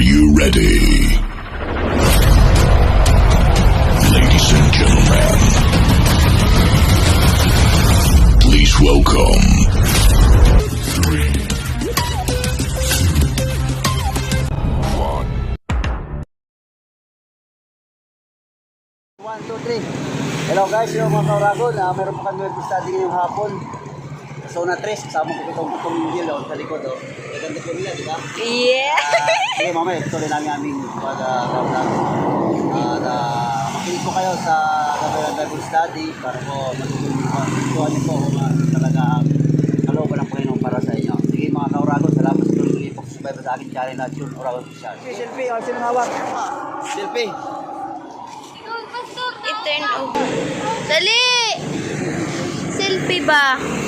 you ready? Ladies and gentlemen, please welcome. Three, one. One, two, three. Hello guys, yung mga kauragon, uh, meron po kami web study ngayong hapon. Zona 3, kasama ko itong itong deal oh, sa likod. Oh. Gaganda ko nila, di ba? Yeah! Ah, Sige, mamaya, tuloy namin aming pag-vlog. At uh, makinig po kayo sa Gabriel Bible Study para po matutunan niyo po kung ano talaga ang kalooban ng Panginoon para sa inyo. Sige mga kauragon, salamat sa tuloy po sa sa aking channel at yun, Oragon Official. Sige, selfie, oh, sino hawak? Selfie. I-turn over. Dali! Selfie ba?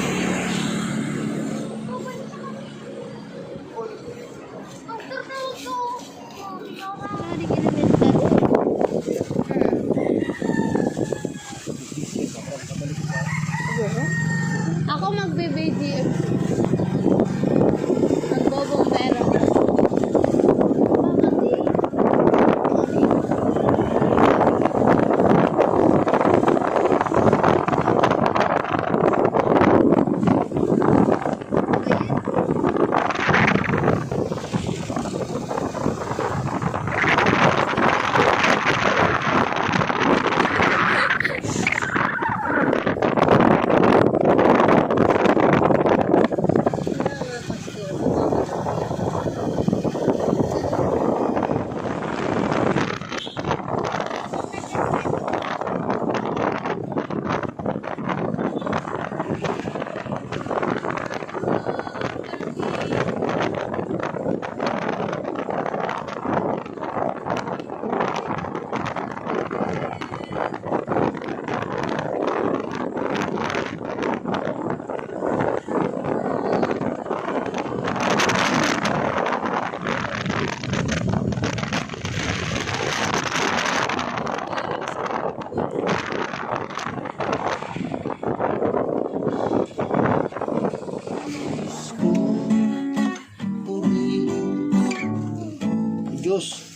Dios.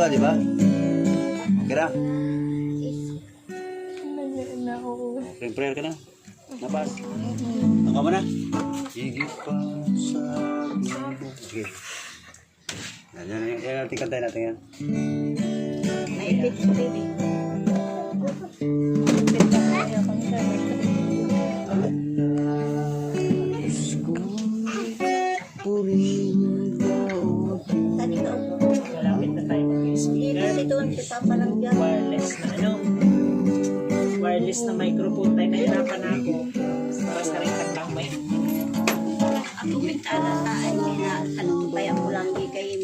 Baga, di ba? Okay na? Praying prayer ka na? Nabas? Ang ka mo na? Higit pa sa. Sige. Yan, yan, yan, yan, natin yan. Naipit ko, baby. Nais mag-speaker. Wireless na ano. Wireless na microphone tayo. Nahirapan na ako. Para sa rin kantang may. Ako may tala sa ay na anong bayan mo lang di kayo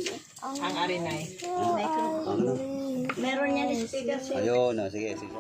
Ang arinay. Na? Meron yan speaker siya. Ayun, ah, sige, sige.